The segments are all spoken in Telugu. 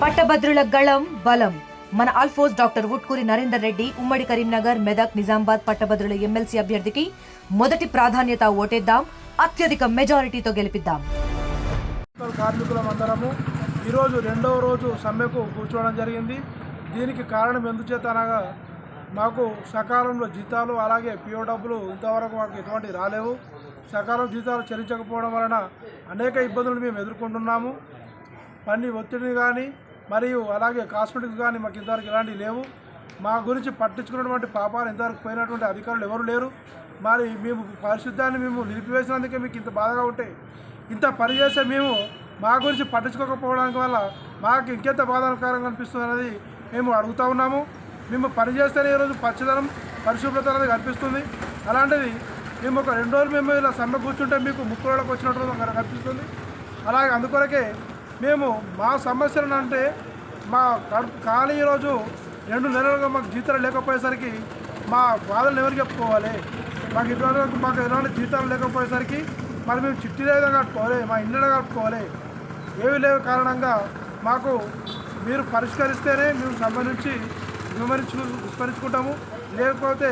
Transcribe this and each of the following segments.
పట్టభద్రుల గళం బలం. మన ఆల్ఫోస్ డాక్టర్ ఉట్కూరి నరేందర్ రెడ్డి ఉమ్మడి కరీంనగర్ మెదక్ నిజామాబాద్ పట్టభద్రుల ఎమ్మెల్సీ అభ్యర్థికి మొదటి ప్రాధాన్యత ఓటేద్దాం అత్యధిక మెజారిటీతో గెలిపిద్దాం. కార్మికులం అందరము ఈరోజు రెండవ రోజు సమ్మెకు కూర్చోవడం జరిగింది. దీనికి కారణం ఎందుచేత అనగా మాకు సకాలంలో జీతాలు అలాగే పిఓ డబ్బులు ఇంతవరకు మాకు ఎటువంటి రాలేవు. సకాలం జీతాలు చెల్లించకపోవడం వలన అనేక ఇబ్బందులు మేము ఎదుర్కొంటున్నాము. పని ఒత్తిడిని కానీ మరియు అలాగే కాస్మెటిక్స్ కానీ మాకు ఇంతవరకు ఇలాంటివి లేవు. మా గురించి పట్టించుకున్నటువంటి పాపాలు ఇంతవరకు పోయినటువంటి అధికారులు ఎవరు లేరు. మరి మేము పరిశుద్ధాన్ని మేము నిలిపివేసినందుకే మీకు ఇంత బాధగా ఉంటే ఇంత పని చేస్తే మేము మా గురించి పట్టించుకోకపోవడానికి వల్ల మాకు ఇంకెంత బాధాకరంగా అనిపిస్తుంది అనేది మేము అడుగుతా ఉన్నాము. మేము పనిచేస్తేనే ఈరోజు పచ్చదనం పరిశుభ్రత అనేది కనిపిస్తుంది. అలాంటిది మేము ఒక రెండు రోజులు మేము ఇలా సమ్మె కూర్చుంటే మీకు ముక్కులోకి వచ్చినట్టు కనిపిస్తుంది. అలాగే అందుకొరకే మేము మా సమస్యలను అంటే మా ఖాళీ రోజు రెండు నెలలుగా మాకు జీతాలు లేకపోయేసరికి మా బాధలు ఎవరికి చెప్పుకోవాలి? మాకు ఇటువంటి మాకు ఎలాంటి జీతాలు లేకపోయేసరికి మరి మేము చిట్టి కట్టుకోవాలి? మా ఇళ్ళలో కట్టుకోవాలి? ఏవి లేవు కారణంగా మాకు మీరు పరిష్కరిస్తేనే మేము సమ్మె నుంచి విమరించు విస్మరించుకుంటాము. లేకపోతే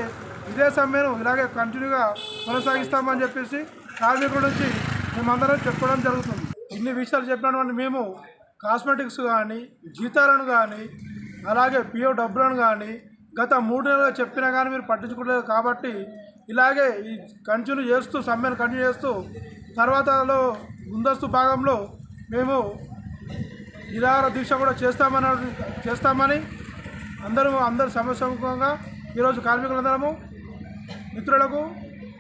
ఇదే సమ్మెను ఇలాగే కంటిన్యూగా కొనసాగిస్తామని చెప్పేసి కార్మికుల నుంచి మేమందరం చెప్పడం జరుగుతుంది. ఇన్ని విషయాలు చెప్పినటువంటి మేము కాస్మెటిక్స్ కానీ జీతాలను కానీ అలాగే పిఓ డబ్బులను కానీ గత మూడు నెలలు చెప్పినా కానీ మీరు పట్టించుకోలేదు కాబట్టి ఇలాగే ఈ కంటిన్యూ చేస్తూ సమ్మెను కంటిన్యూ చేస్తూ తర్వాతలో ముందస్తు భాగంలో మేము నిరాహార దీక్ష కూడా చేస్తామని చేస్తామని అందరూ అందరు సమస్యముఖంగా ఈరోజు కార్మికులందరము మిత్రులకు